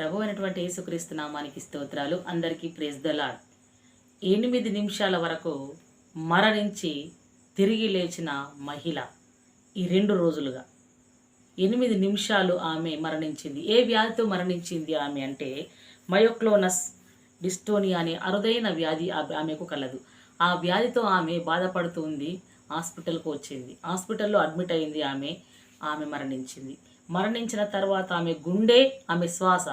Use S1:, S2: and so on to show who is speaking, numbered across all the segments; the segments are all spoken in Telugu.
S1: ప్రభు అయినటువంటి యేసుక్రీస్తు నామానికి స్తోత్రాలు. అందరికీ ప్రేజ్ ద లాడ్. ఎనిమిది నిమిషాల వరకు మరణించి తిరిగి లేచిన మహిళ ఈ రెండు రోజులుగా. ఎనిమిది నిమిషాలు ఆమె మరణించింది. ఏ వ్యాధితో మరణించింది ఆమె అంటే మయోక్లోనస్ డిస్టోనియా అనే అరుదైన వ్యాధి ఆమెకు కలదు. ఆ వ్యాధితో ఆమె బాధపడుతుంది హాస్పిటల్కు వచ్చింది. హాస్పిటల్లో అడ్మిట్ అయింది ఆమె ఆమె మరణించింది. మరణించిన తర్వాత ఆమె గుండె ఆమె శ్వాస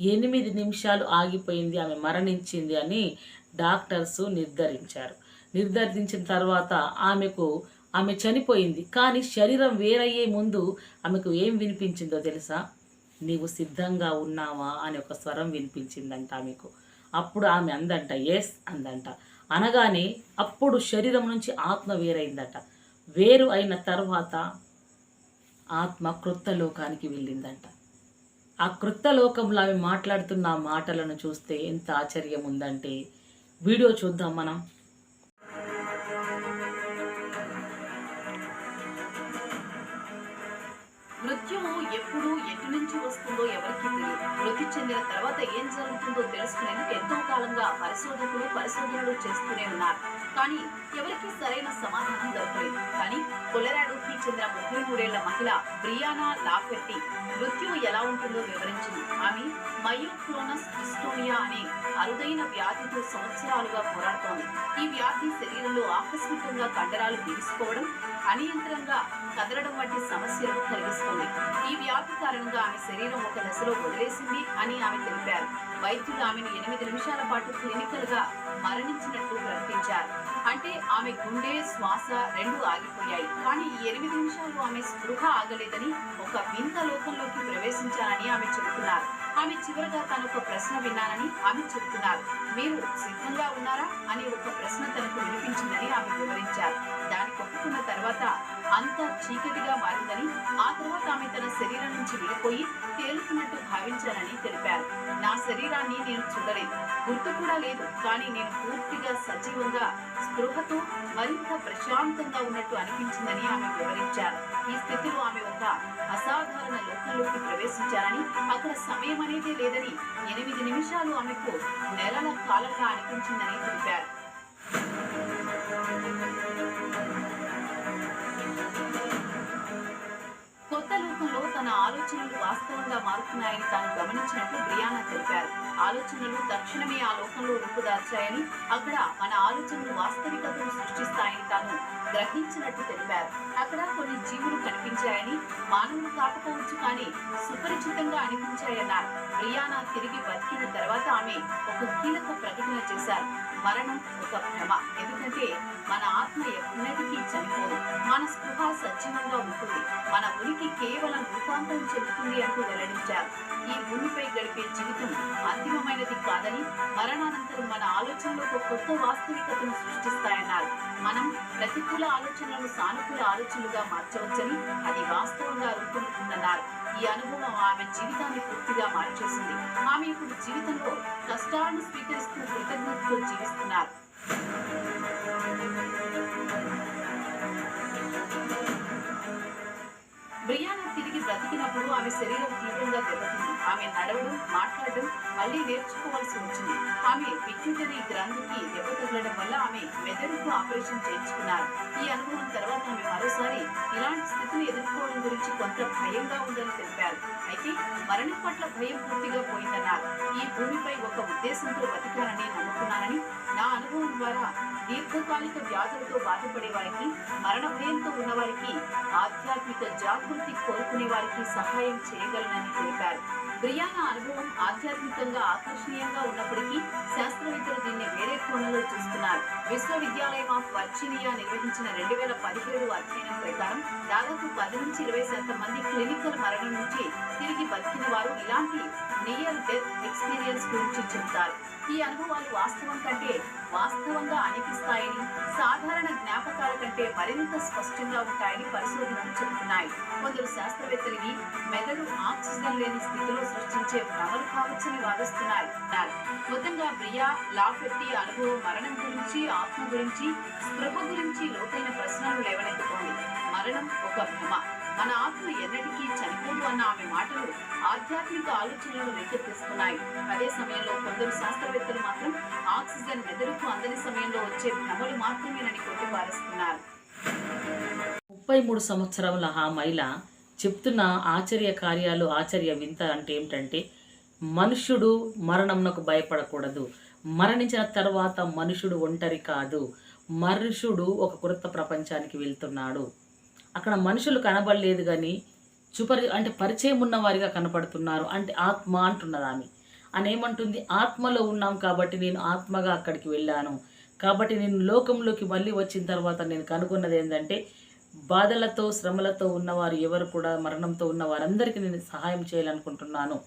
S1: ఎనిమిది నిమిషాలు ఆగిపోయింది ఆమె మరణించింది అని డాక్టర్స్ నిర్ధారించారు. నిర్ధారించిన తర్వాత ఆమెకు ఆమె చనిపోయింది కానీ శరీరం వేరయ్యే ముందు ఆమెకు ఏం వినిపించిందో తెలుసా? నీవు సిద్ధంగా ఉన్నావా అని ఒక స్వరం వినిపించిందంట ఆమెకు. అప్పుడు ఆమె అందంట ఎస్ అందంట. అనగానే అప్పుడు శరీరం నుంచి ఆత్మ వేరైందట. వేరు అయిన తర్వాత ఆత్మ క్రొత్త లోకానికి వెళ్ళిందంట. ఆ క్రొత్త లోకంలో అవి మాట్లాడుతున్న ఆ మాటలను చూస్తే ఎంత ఆశ్చర్యం ఉందంటే వీడియో చూద్దాం మనం.
S2: మృత్యువు ఎప్పుడు ఎటు నుంచి వస్తుందో ఎవరికి తెలియదు. మృతి చెందిన తర్వాత ఏం జరుగుతుందో తెలుసుకునేందుకు ఎంతో కాలంగా పరిశోధకులు పరిశోధనలు చేస్తూనే ఉన్నారు. కానీ ఎవరికీ సరైన సమాధానం దొరకలేదు. కానీ కొలరాడోకి చెందిన ముప్పై మూడేళ్ళ మహిళ బ్రియానా లాఫెట్టి మృత్యువు ఎలా ఉంటుందో వివరించింది. ఆమె మయోక్లోనస్ డిస్టోనియా అనే అరుదైన వ్యాధితో సంవత్సరాలుగా పోరాడుతోంది. ఈ వ్యాధి శరీరంలో ఆకస్మికంగా కండరాలు బిగుసుకోవడం అనియంత్రంగా కదలడం వంటి సమస్యలను కలిగిస్తుంది. ఈ వ్యాధి కారణంగా ఆమె శరీరం ఒక దశలో వదిలేసింది అని ఆమె తెలిపారు. వైద్యులు ఆమెను ఎనిమిది నిమిషాల పాటు క్లినికల్గా మరణించినట్లు ప్రకటించారు. అంటే ఆమె గుండె శ్వాస రెండు ఆగిపోయాయి. కానీ ఈ ఎనిమిది నిమిషాలు ఆమె స్పృహ ఆగలేదని ఒక వింత లోకంలోకి ప్రవేశించారని ఆమె చెబుతున్నారు. ఆమె చివరగా తను ఒక ప్రశ్న విన్నానని ఆమె చెబుతున్నారు. మీరు సిద్ధంగా ఉన్నారా? అని ఒక ప్రశ్న తనకు వినిపించిందని ఆమె వివరించారు. దానికి ఒప్పుకున్న తర్వాత అంత చీకటిగా మారిందని ఆ తర్వాత ఆమె నుంచి విడిపోయి తేలుతున్నట్టు భావించానని తెలిపారు. నా శరీరాన్ని నేను చూడలేదు. గుర్తు కూడా లేదు. కానీ నేను పూర్తిగా సజీవంగా స్పృహతో మరింత ప్రశాంతంగా ఉన్నట్టు అనిపించిందని ఆమె వివరించారు. ఈ స్థితిలో ఆమె ఒక అసాధారణ లోకంలోకి ప్రవేశించారని అక్కడ సమయం అనేది లేదని ఎనిమిది నిమిషాలు ఆమెకు నెలల కాలంగా అనిపించిందని తెలిపారు. కొత్త లోకంలో తన ఆలోచనలు వాస్తవంగా మారుతున్నాయని తాను గమనించినట్లు బ్రియానా తెలిపారు. ఆలోచనలు తక్షణమే ఆ లోకంలో రూపుదార్చాయని అక్కడ మన ఆలోచనలు వాస్తవికతను సృష్టిస్తాయని తాను గ్రహించినట్టు తెలిపారు. అక్కడ కొన్ని జీవులు కనిపించాయని మానవులు కాకపోవచ్చు కానీ సుపరిచితంగా అనిపించాయన్నారు. బ్రియానా తిరిగి బతికిన తర్వాత స్వామి ఒక కీలక ప్రకటన చేశారు. మరణం ఒక భ్రమ. ఎందుకంటే మన ఆత్మ ఎన్నటికీ చనిపోదు. మన స్పృహ సజీవంగా ఉంటుంది. మన ఉనికి కేవలం రూపాంతరం చెందుతుంది అంటూ వెల్లడించారు. ఈ భూమిపై గడిపే జీవితం అంతిమమైనది కాదని మరణానంతరం మన ఆలోచనలు ఒక కొత్త వాస్తవికతను సృష్టిస్తాయన్నారు. మనం ప్రతికూల ఆలోచనలను సానుకూల ఆలోచనలుగా మార్చవచ్చని అది వాస్తవంగా రూపొందుతుందన్నారు. ఈ అనుభవం ఆమె జీవితాన్ని పూర్తిగా మార్చేసింది. ఆమె ఇప్పుడు జీవితంలో కష్టాలను స్వీకరిస్తూ కృతజ్ఞతతో జీవిస్తున్నారు. బ్రియానా తిరిగి బ్రతికినప్పుడు ఆమె శరీరం తీవ్రంగా దెబ్బతింది. ఆమె నడవడం మాట్లాడడం మళ్ళీ నేర్చుకోవాల్సి వచ్చింది. ఆమె పిట్యూటరీ గ్రంథికి దెబ్బ తగలడం వల్ల ఆమె మెదడుకు ఆపరేషన్ చేయించుకున్నారు. ఈ అనుభవం తర్వాత ఆమె మరోసారి ఇలాంటి స్థితిని ఎదుర్కోవడం గురించి కొంత భయంగా ఉందని తెలిపారు. అయితే మరణం పట్ల భయం పూర్తిగా పోయిందన్నారు. ఈ భూమిపై ఒక ఉద్దేశంతో బతికానని నమ్ముకున్నానని నా అనుభవం ద్వారా దీర్ఘకాలిక వ్యాధులతో బాధపడే వారికి మరణ భయంతో ఉన్న వారికి ఆధ్యాత్మిక జాగృతి కోరుకునే వారికి సహాయం చేయగలనని తెలిపారు. బ్రియానా అనుభవం ఆధ్యాత్మికంగా ఆకర్షణీయంగా ఉన్నప్పటికీ శాస్త్రవేత్తలు దీన్ని వేరే కోణంలో చూస్తున్నారు. విశ్వవిద్యాలయం ఆఫ్ వర్జీనియా నిర్వహించిన రెండు వేల పదిహేడు అధ్యయనం ప్రకారం దాదాపు పది నుంచి ఇరవై శాతం మంది క్లినికల్ మరణం నుంచి తిరిగి బతికిన వారు ఇలాంటి నియర్ డెత్ ఎక్స్పీరియన్స్ గురించి చెబుతారు. ఈ అనుభవాలు వాస్తవం కంటే వాస్తవంగా అనిపిస్తాయని సాధారణ జ్ఞాపకాల కంటే మరింత స్పష్టంగా ఉంటాయని పరిశోధనలు చెబుతున్నాయి. కొందరు శాస్త్రవేత్తలు మెదడు ఆక్సిజన్ లేని స్థితిలో సృష్టించే భ్రమలు కావచ్చని వాదిస్తున్నారు. మొత్తంగా బ్రియా లాఫెట్టి అనుభవం మరణం గురించి ఆత్మ గురించి స్పృహ గురించి లోతైన ప్రశ్నలు లేవనెత్తుతోంది మరణం ఒక భ్రమ. మన ఆత్మ ఎన్నటికీ చనిపోదు అన్న ఆమె మాటలు ఆధ్యాత్మిక ఆలోచనలను రేకెత్తిస్తున్నాయి అదే సమయంలో కొందరు శాస్త్రవేత్తలు మాత్రం ఆక్సిజన్ మెదడుకు అందని సమయంలో వచ్చే భ్రమలు మాత్రమేనని కొట్టిపారేస్తున్నారు.
S1: ముప్పై మూడు సంవత్సరముల ఆ మహిళ చెప్తున్న ఆశ్చర్య కార్యాలు ఆశ్చర్య వింత అంటే ఏమిటంటే మనుష్యుడు మరణంనకు భయపడకూడదు. మరణించిన తర్వాత మనుషుడు ఒంటరి కాదు. మనుషుడు ఒక కొత్త ప్రపంచానికి వెళ్తున్నాడు. అక్కడ మనుషులు కనబడలేదు కానీ చూపరి అంటే పరిచయం ఉన్న వారిగా కనపడుతున్నారు. అంటే ఆత్మ అంటున్నది ఆమె. అని ఏమంటుంది? ఆత్మలో ఉన్నాం కాబట్టి నేను ఆత్మగా అక్కడికి వెళ్ళాను. కాబట్టి నేను లోకంలోకి మళ్ళీ వచ్చిన తర్వాత నేను కనుగొన్నది ఏంటంటే బాధలతో శ్రమలతో ఉన్నవారు ఎవరు కూడా మరణంతో ఉన్న వారందరికీ నేను సహాయం చేయాలనుకుంటున్నాను.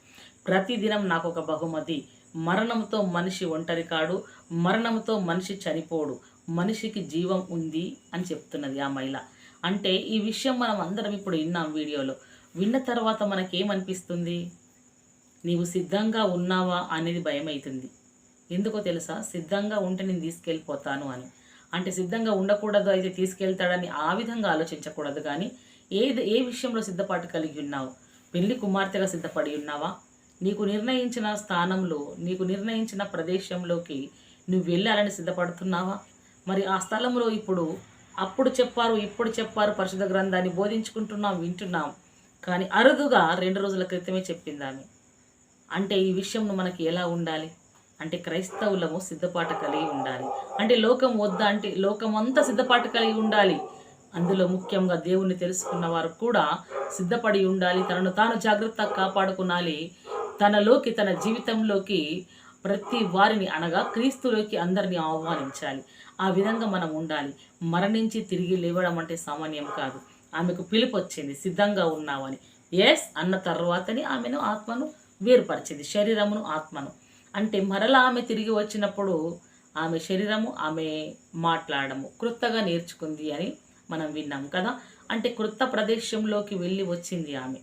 S1: ప్రతిదినం నాకు ఒక బహుమతి. మరణంతో మనిషి ఒంటరి కాడు. మరణంతో మనిషి చనిపోడు. మనిషికి జీవం ఉంది అని చెప్తున్నది ఆ మహిళ. అంటే ఈ విషయం మనం అందరం ఇప్పుడు విన్నాం వీడియోలో. విన్న తర్వాత మనకేమనిపిస్తుంది? నీవు సిద్ధంగా ఉన్నావా అనేది భయం అవుతుంది ఎందుకో తెలుసా? సిద్ధంగా ఉంటే నేను తీసుకెళ్ళిపోతాను అని. అంటే సిద్ధంగా ఉండకూడదు అయితే తీసుకెళ్తాడని ఆ విధంగా ఆలోచించకూడదు కానీ ఏది ఏ విషయంలో సిద్ధపాటు కలిగి ఉన్నావు? పెళ్ళి కుమార్తెగా సిద్ధపడి ఉన్నావా? నీకు నిర్ణయించిన స్థానంలో నీకు నిర్ణయించిన ప్రదేశంలోకి నువ్వు వెళ్ళాలని సిద్ధపడుతున్నావా? మరి ఆ స్థలంలో ఇప్పుడు అప్పుడు చెప్పారు ఇప్పుడు చెప్పారు పరిశుద్ధ గ్రంథాన్ని బోధించుకుంటున్నాం వింటున్నాం. కానీ అరుదుగా రెండు రోజుల క్రితమే చెప్పింది ఆమె. అంటే ఈ విషయంను మనకి ఎలా ఉండాలి? అంటే క్రైస్తవులము సిద్ధపాటు కలిగి ఉండాలి. అంటే లోకం వద్ద అంటే లోకం అంతా సిద్ధపాటు కలిగి ఉండాలి. అందులో ముఖ్యంగా దేవుణ్ణి తెలుసుకున్న వారు కూడా సిద్ధపడి ఉండాలి. తనను తాను జాగ్రత్తగా కాపాడుకునాలి. తనలోకి తన జీవితంలోకి ప్రతి వారిని అనగా క్రీస్తులోకి అందరిని ఆహ్వానించాలి. ఆ విధంగా మనం ఉండాలి. మరణించి తిరిగి లేవడం అంటే సామాన్యం కాదు. ఆమెకు పిలుపు వచ్చింది సిద్ధంగా ఉన్నావని ఎస్ అన్న తర్వాతని ఆమెను ఆత్మను వేరుపరిచింది శరీరమును ఆత్మను. అంటే మరలా ఆమె తిరిగి వచ్చినప్పుడు ఆమె శరీరము ఆమె మాట్లాడము క్రొత్తగా నేర్చుకుంది అని మనం విన్నాం కదా. అంటే క్రొత్త ప్రదేశంలోకి వెళ్ళి వచ్చింది ఆమె.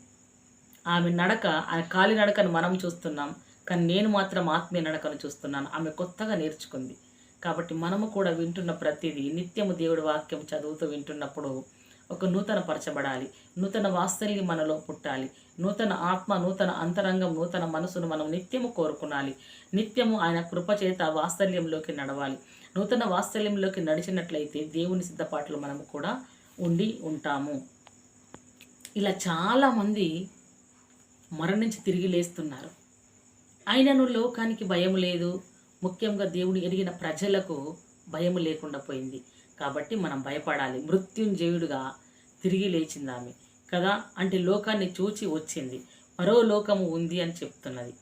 S1: ఆమె నడక ఆమె కాలి నడకను మనం చూస్తున్నాం కానీ నేను మాత్రం ఆత్మీయ నడకను చూస్తున్నాను. ఆమె కొత్తగా నేర్చుకుంది. కాబట్టి మనము కూడా వింటున్న ప్రతిదీ నిత్యము దేవుడి వాక్యం చదువుతూ వింటున్నప్పుడు ఒక నూతన పరచబడాలి నూతన వాత్సల్యం మనలో పుట్టాలి. నూతన ఆత్మ నూతన అంతరంగం నూతన మనసును మనం నిత్యము కోరుకునాలి. నిత్యము ఆయన కృపచేత వాత్సల్యంలోకి నడవాలి. నూతన వాత్సల్యంలోకి నడిచినట్లయితే దేవుని సిద్ధపాట్లు మనము కూడా ఉండి ఉంటాము. ఇలా చాలామంది మరణించి తిరిగి లేస్తున్నారు. ఆయనను లోకానికి భయం లేదు. ముఖ్యంగా దేవుడు ఎరిగిన ప్రజలకు భయం లేకుండా పోయింది. కాబట్టి మనం భయపడాలి. మృత్యుంజయుడుగా తిరిగి లేచింది ఆమె కదా? అంటే లోకాన్ని చూచి వచ్చింది. మరో లోకము ఉంది అని చెప్తున్నది.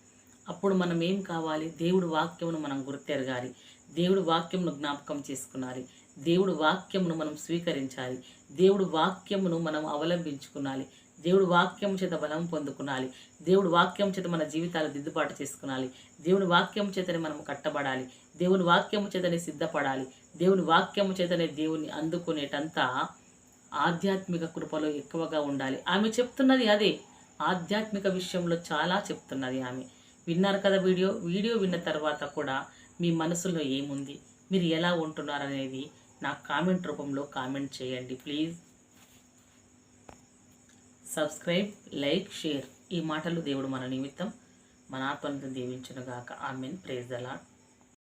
S1: అప్పుడు మనం ఏం కావాలి? దేవుడు వాక్యమును మనం గుర్తెరగాలి. దేవుడు వాక్యమును జ్ఞాపకం చేసుకునాలి. దేవుడు వాక్యమును మనం స్వీకరించాలి. దేవుడు వాక్యమును మనం అవలంబించుకునాలి. దేవుడు వాక్యం చేత బలం పొందుకునాలి. దేవుడు వాక్యం చేత మన జీవితాలు దిద్దుబాటు చేసుకునాలి. దేవుని వాక్యం చేతనే మనం కట్టబడాలి. దేవుని వాక్యము చేతనే సిద్ధపడాలి. దేవుని వాక్యము చేతనే దేవుని అందుకునేటంత ఆధ్యాత్మిక కృపలో ఎక్కువగా ఉండాలి. ఆమె చెప్తున్నది అదే. ఆధ్యాత్మిక విషయంలో చాలా చెప్తున్నది ఆమె. విన్నారు కదా వీడియో? వీడియో విన్న తర్వాత కూడా మీ మనసులో ఏముంది? మీరు ఎలా ఉంటున్నారనేది నాకు కామెంట్ రూపంలో కామెంట్ చేయండి ప్లీజ్. సబ్స్క్రైబ్ లైక్ షేర్ ఈ మాటలు దేవుడు మన నిమిత్తం మన ఆత్మను దీవించునుగాక. ఆమెన్. Praise the